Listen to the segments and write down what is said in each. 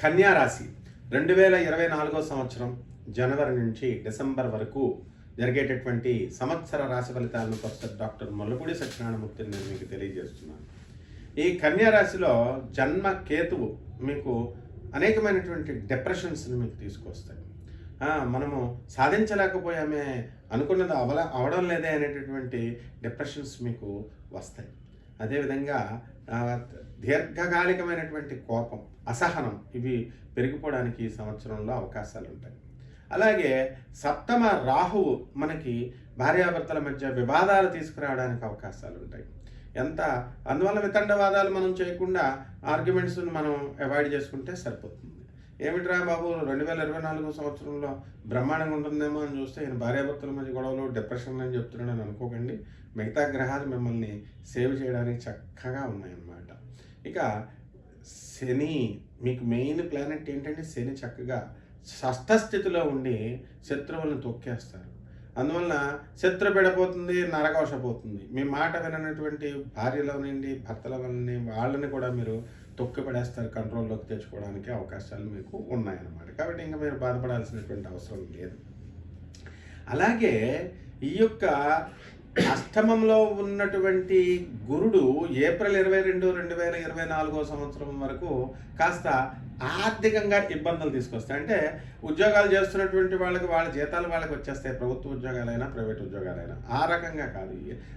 కన్యారాశి రెండు వేల ఇరవై నాలుగో సంవత్సరం జనవరి నుంచి డిసెంబర్ వరకు జరిగేటటువంటి సంవత్సర రాశి ఫలితాలను ప్రొఫెసర్ డాక్టర్ మల్లుపూడి సత్యనారాయణమూర్తిని నేను మీకు తెలియజేస్తున్నాను. ఈ కన్యారాశిలో జన్మ కేతువు మీకు అనేకమైనటువంటి డిప్రెషన్స్ని మీకు తీసుకొస్తాయి. మనము సాధించలేకపోయామే అనుకున్నది అవల అవడం లేదే అనేటటువంటి డిప్రెషన్స్ మీకు వస్తాయి. అదేవిధంగా దీర్ఘకాలికమైనటువంటి కోపం అసహనం ఇవి పెరిగిపోవడానికి ఈ సంవత్సరంలో అవకాశాలు ఉంటాయి అలాగే సప్తమ రాహువు మనకి భార్యాభర్తల మధ్య వివాదాలు తీసుకురావడానికి అవకాశాలు ఉంటాయి ఎంత? అందువల్ల వితండవాదాలు మనం చేయకుండా ఆర్గ్యుమెంట్స్ని మనం అవాయిడ్ చేసుకుంటే సరిపోతుంది. ఏమిట్రా బాబు రెండు వేల ఇరవై నాలుగో సంవత్సరంలో బ్రహ్మాండంగా ఉంటుందేమో అని చూస్తే ఈయన భార్యాభర్తల మధ్య గొడవలు డిప్రెషన్ అని చెప్తున్నాడని అనుకోకండి. మిగతా గ్రహాలు మిమ్మల్ని సేవ్ చేయడానికి చక్కగా ఉన్నాయన్నమాట. ఇక శని మీకు మెయిన్ ప్లానెట్ ఏంటంటే శని చక్కగా షష్ఠ స్థితిలో ఉండి శత్రువులను తొక్కేస్తారు. అందువలన శత్రు పెడపోతుంది నరకోశ పోతుంది. మీ మాట వినటువంటి భార్యలో నుండి భర్తల వలని వాళ్ళని కూడా మీరు తొక్కి పడేస్తారు కంట్రోల్లోకి తెచ్చుకోవడానికి అవకాశాలు మీకు ఉన్నాయన్నమాట. కాబట్టి ఇంకా మీరు బాధపడాల్సినటువంటి అవసరం లేదు. అలాగే ఈ యొక్క అష్టమంలో ఉన్నటువంటి గురుడు ఏప్రిల్ ఇరవై రెండు రెండు వేల ఇరవై నాలుగో సంవత్సరం వరకు కాస్త ఆర్థికంగా ఇబ్బందులు తీసుకొస్తాయి. అంటే ఉద్యోగాలు చేస్తున్నటువంటి వాళ్ళకి వాళ్ళ జీతాలు వాళ్ళకి వచ్చేస్తాయి ప్రభుత్వ ఉద్యోగాలైనా ప్రైవేట్ ఉద్యోగాలైనా. ఆ రకంగా కాదు.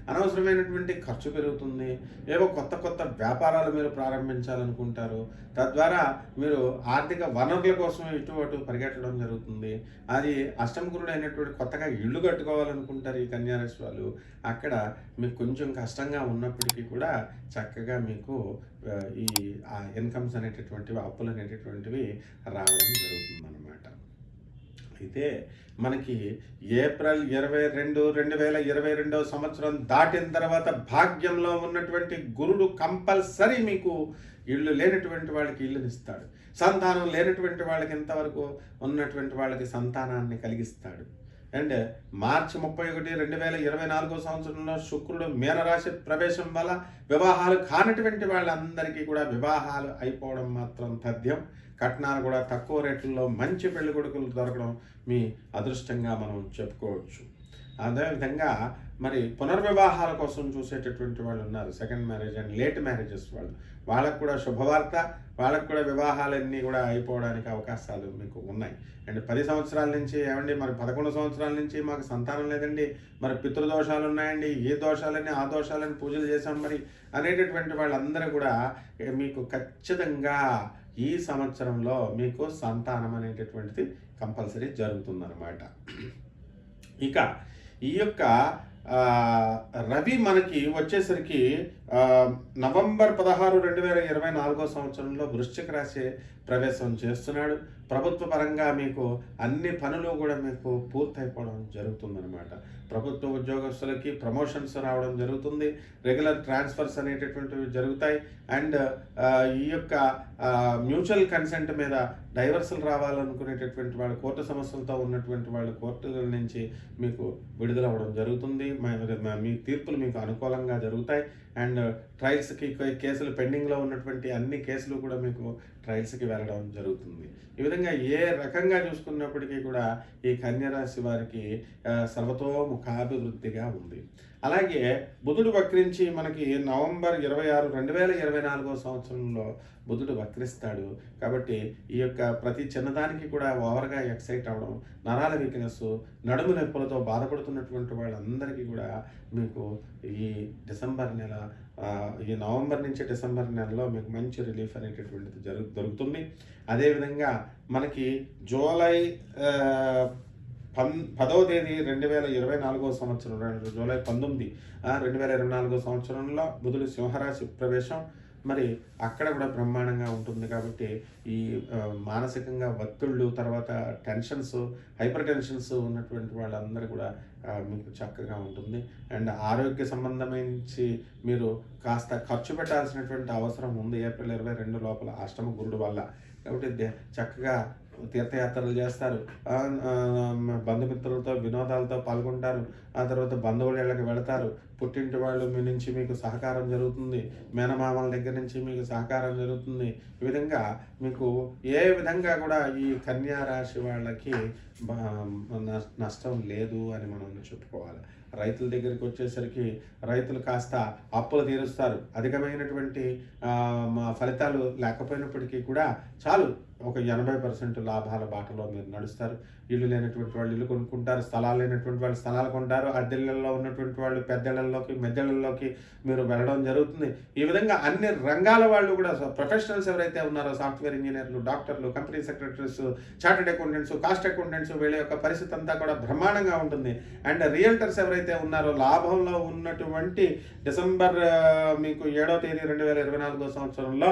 అనవసరమైనటువంటి ఖర్చు పెరుగుతుంది. ఏవో కొత్త కొత్త వ్యాపారాలు మీరు ప్రారంభించాలనుకుంటారు. తద్వారా మీరు ఆర్థిక వనరుల కోసం ఇటు అటు పరిగెట్టడం జరుగుతుంది. అది అష్టమగురుడు అయినటువంటి కొత్తగా ఇల్లు కట్టుకోవాలనుకుంటారు ఈ కన్యారాశి వాళ్ళు. అక్కడ మీకు కొంచెం కష్టంగా ఉన్నప్పుడు ఉన్నప్పటికీ కూడా చక్కగా మీకు ఈ ఇన్కమ్స్ అనేటటువంటివి అప్పులు అనేటటువంటివి రావడం జరుగుతుంది అనమాట అయితే మనకి ఏప్రిల్ ఇరవై రెండు రెండు వేల ఇరవై రెండవ సంవత్సరం దాటిన తర్వాత భాగ్యంలో ఉన్నటువంటి గురుడు కంపల్సరీ మీకు ఇల్లు లేనటువంటి వాళ్ళకి ఇల్లునిస్తాడు సంతానం లేనటువంటి వాళ్ళకి ఇంతవరకు ఉన్నటువంటి వాళ్ళకి సంతానాన్ని కలిగిస్తాడు. అండ్ మార్చి ముప్పై ఒకటి రెండు వేల ఇరవై నాలుగో సంవత్సరంలో శుక్రుడు మీనరాశి ప్రవేశం వల్ల వివాహాలు కానటువంటి వాళ్ళందరికీ కూడా వివాహాలు అయిపోవడం మాత్రం తథ్యం. కట్నాలు కూడా తక్కువ రేట్లలో మంచి పెళ్ళి కొడుకులు దొరకడం మీ అదృష్టంగా మనం చెప్పుకోవచ్చు. అదేవిధంగా మరి పునర్వివాహాల కోసం చూసేటటువంటి వాళ్ళు ఉన్నారు. Second marriage and late marriages వాళ్ళు. వాళ్ళకు కూడా శుభవార్త వాళ్ళకు కూడా వివాహాలన్నీ కూడా అయిపోవడానికి అవకాశాలు మీకు ఉన్నాయి. అండ్ పది సంవత్సరాల నుంచి ఏమండి? మరి పదకొండు సంవత్సరాల నుంచి మాకు సంతానం లేదండి. మరి పితృదోషాలు ఉన్నాయండి. ఏ దోషాలని ఆ దోషాలని పూజలు చేశాం మరి అనేటటువంటి వాళ్ళందరూ కూడా మీకు ఖచ్చితంగా ఈ సంవత్సరంలో మీకు సంతానం అనేటటువంటిది కంపల్సరీ జరుగుతుందన్నమాట. ఇక ఈ యొక్క రవి మనకి వచ్చేసరికి నవంబర్ పదహారు రెండు వేల ఇరవై నాలుగో సంవత్సరంలో వృశ్చిక రాశి ప్రవేశం చేస్తున్నాడు. ప్రభుత్వ పరంగా మీకు అన్ని పనులు కూడా మీకు పూర్తయిపోవడం జరుగుతుందనమాట ప్రభుత్వ ఉద్యోగస్తులకి ప్రమోషన్స్ రావడం జరుగుతుంది. రెగ్యులర్ ట్రాన్స్ఫర్స్ అనేటటువంటివి జరుగుతాయి. అండ్ ఈ యొక్క మ్యూచువల్ కన్సెంట్ మీద డైవర్సల్ రావాలనుకునేటటువంటి వాళ్ళు కోర్టు సమస్యలతో ఉన్నటువంటి వాళ్ళు కోర్టుల నుంచి మీకు విడుదల అవ్వడం జరుగుతుంది మీ తీర్పులు మీకు అనుకూలంగా జరుగుతాయి. అండ్ ట్రయల్స్కి కేసులు పెండింగ్లో ఉన్నటువంటి అన్ని కేసులు కూడా మీకు ట్రయల్స్కి వెళ్ళడం జరుగుతుంది. ఈ విధంగా ఏ రకంగా చూసుకున్నప్పటికీ కూడా ఈ కన్యరాశి వారికి సర్వతోముఖాభివృద్ధిగా ఉంది. అలాగే బుధుడు వక్రించి మనకి నవంబర్ ఇరవై ఆరు రెండు వేల ఇరవై నాలుగో సంవత్సరంలో బుధుడు వక్రిస్తాడు. కాబట్టి ఈ యొక్క ప్రతి చిన్నదానికి కూడా ఓవర్గా ఎక్సైట్ అవ్వడం నరాల వీక్నెస్ నడుము నొప్పులతో బాధపడుతున్నటువంటి వాళ్ళందరికీ కూడా మీకు ఈ డిసెంబర్ నెల ఈ నవంబర్ నుంచి డిసెంబర్ నెలలో మీకు మంచి రిలీఫ్ అనేటటువంటిది జరుగు దొరుకుతుంది. అదేవిధంగా మనకి జూలై పన్ పదవ తేదీ రెండు వేల ఇరవై నాలుగో సంవత్సరం రెండు- జూలై పంతొమ్మిది రెండు వేల ఇరవై నాలుగో సంవత్సరంలో బుధుడు సింహరాశి ప్రవేశం మరి అక్కడ కూడా బ్రహ్మాండంగా ఉంటుంది కాబట్టి ఈ మానసికంగా ఒత్తిళ్ళు తర్వాత టెన్షన్స్ హైపర్ టెన్షన్స్ ఉన్నటువంటి వాళ్ళందరూ కూడా మీకు చక్కగా ఉంటుంది. అండ్ ఆరోగ్య సంబంధమైంచి మీరు కాస్త ఖర్చు పెట్టాల్సినటువంటి అవసరం ఉంది. ఏప్రిల్ ఇరవై రెండు లోపల అష్టమ గురుడు వల్ల. కాబట్టి దే- చక్కగా తీర్థయాత్రలు చేస్తారు. బంధుమిత్రులతో వినోదాలతో పాల్గొంటారు. ఆ తర్వాత బంధువుల ఇళ్ళకి వెళతారు. పుట్టింటి వాళ్ళు మీ నుంచి మీకు సహకారం జరుగుతుంది. మేనమామల దగ్గర నుంచి మీకు సహకారం జరుగుతుంది. ఈ విధంగా మీకు ఏ విధంగా కూడా ఈ కన్యా రాశి వాళ్ళకి నష్టం లేదు అని మనం చెప్పుకోవాలి. రైతుల దగ్గరికి వచ్చేసరికి రైతులు కాస్త అప్పులు తీరుస్తారు. అధికమైనటువంటి మా ఫలితాలు లేకపోయినప్పటికీ కూడా చాలు ఒక ఎనభై పర్సెంట్ లాభాల బాటలో మీరు నడుస్తారు. ఇల్లు లేనటువంటి వాళ్ళు ఇల్లు కొనుక్కుంటారు స్థలాలు లేనటువంటి వాళ్ళు స్థలాలు కొంటారు అద్దెళ్ళల్లో ఉన్నటువంటి వాళ్ళు పెద్దళ్ళల్లోకి మెద్దళ్ళల్లోకి మీరు వెళ్ళడం జరుగుతుంది. ఈ విధంగా అన్ని రంగాల వాళ్ళు కూడా ప్రొఫెషనల్స్ ఎవరైతే ఉన్నారో సాఫ్ట్వేర్ ఇంజనీర్లు డాక్టర్లు company secretaries chartered accountants cost accountants వీళ్ళ యొక్క పరిస్థితి అంతా కూడా బ్రహ్మాండంగా ఉంటుంది. అండ్ రియల్టర్స్ ఎవరైతే ఉన్నారో లాభంలో ఉన్నటువంటి డిసెంబర్ మీకు ఏడో తేదీ రెండు వేల ఇరవై నాలుగో సంవత్సరంలో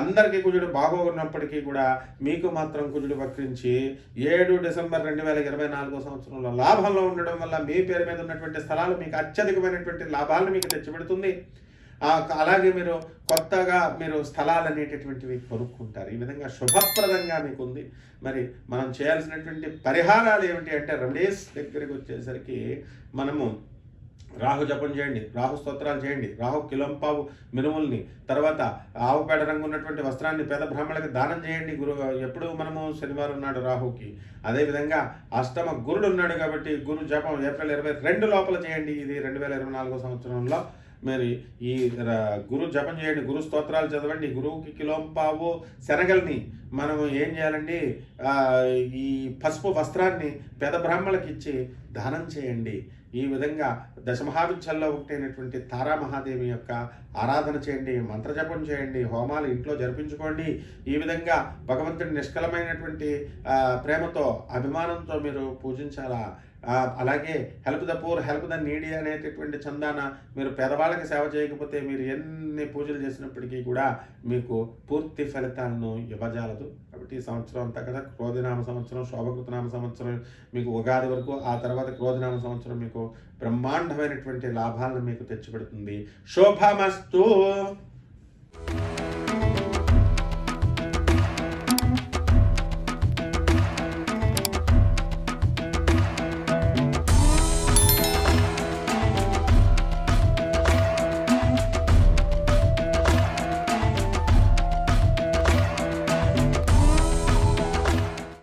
అందరికీ కుజుడు బాగోన్నప్పటికీ కూడా మీకు మాత్రం కుజుడు వక్రించి ఏడు డిసెంబర్ రెండు వేల ఇరవై నాలుగో సంవత్సరంలో లాభంలో ఉండడం వల్ల మీ పేరు మీద ఉన్నటువంటి స్థలాలు మీకు అత్యధికమైనటువంటి లాభాలను మీకు తెచ్చిపెడుతుంది. అలాగే మీరు కొత్తగా మీరు స్థలాలు అనేటటువంటివి కొనుక్కుంటారు. ఈ విధంగా శుభప్రదంగా మీకు ఉంది మరి మనం చేయాల్సినటువంటి పరిహారాలు ఏమిటి అంటే రెమెడీస్ దగ్గరికి వచ్చేసరికి మనము రాహు జపం చేయండి రాహు స్తోత్రాలు చేయండి రాహు కిలంపావు మినుముల్ని తర్వాత ఆవు పేడ రంగు ఉన్నటువంటి వస్త్రాన్ని పేద బ్రాహ్మణులకు దానం చేయండి. గురు ఎప్పుడు మనము శనివారం నాడు రాహుకి. అదేవిధంగా అష్టమ గురుడు ఉన్నాడు కాబట్టి గురు జపం ఏప్రిల్ ఇరవై రెండు లోపల చేయండి. ఇది రెండు వేల ఇరవై నాలుగో సంవత్సరంలో మరి ఈ గురు జపం చేయండి గురు స్తోత్రాలు చదవండి గురువుకి కిలోంపావు శనగల్ని మనం ఏం చేయాలండి? ఈ పసుపు వస్త్రాన్ని పెద బ్రాహ్మణులకు ఇచ్చి దానం చేయండి. ఈ విధంగా దశమహావిద్యల్లో ఒకటైనటువంటి తారా మహాదేవి యొక్క ఆరాధన చేయండి మంత్రజపం చేయండి హోమాలు ఇంట్లో జరిపించుకోండి. ఈ విధంగా భగవంతుడి నిష్కలమైనటువంటి ప్రేమతో అభిమానంతో మీరు పూజించాలా? అలాగే help the poor help the needy అనేటటువంటి చందాన మీరు పేదవాళ్ళకి సేవ చేయకపోతే మీరు ఎన్ని పూజలు చేసినప్పటికీ కూడా మీకు పూర్తి ఫలితాలను ఇవ్వజాలదు. కాబట్టి ఈ సంవత్సరం అంతా కదా క్రోధినామ సంవత్సరం శోభకృతనామ సంవత్సరం మీకు ఉగాది వరకు ఆ తర్వాత క్రోధినామ సంవత్సరం మీకు బ్రహ్మాండమైనటువంటి లాభాలను మీకు తెచ్చిపెడుతుంది. శోభమస్తు.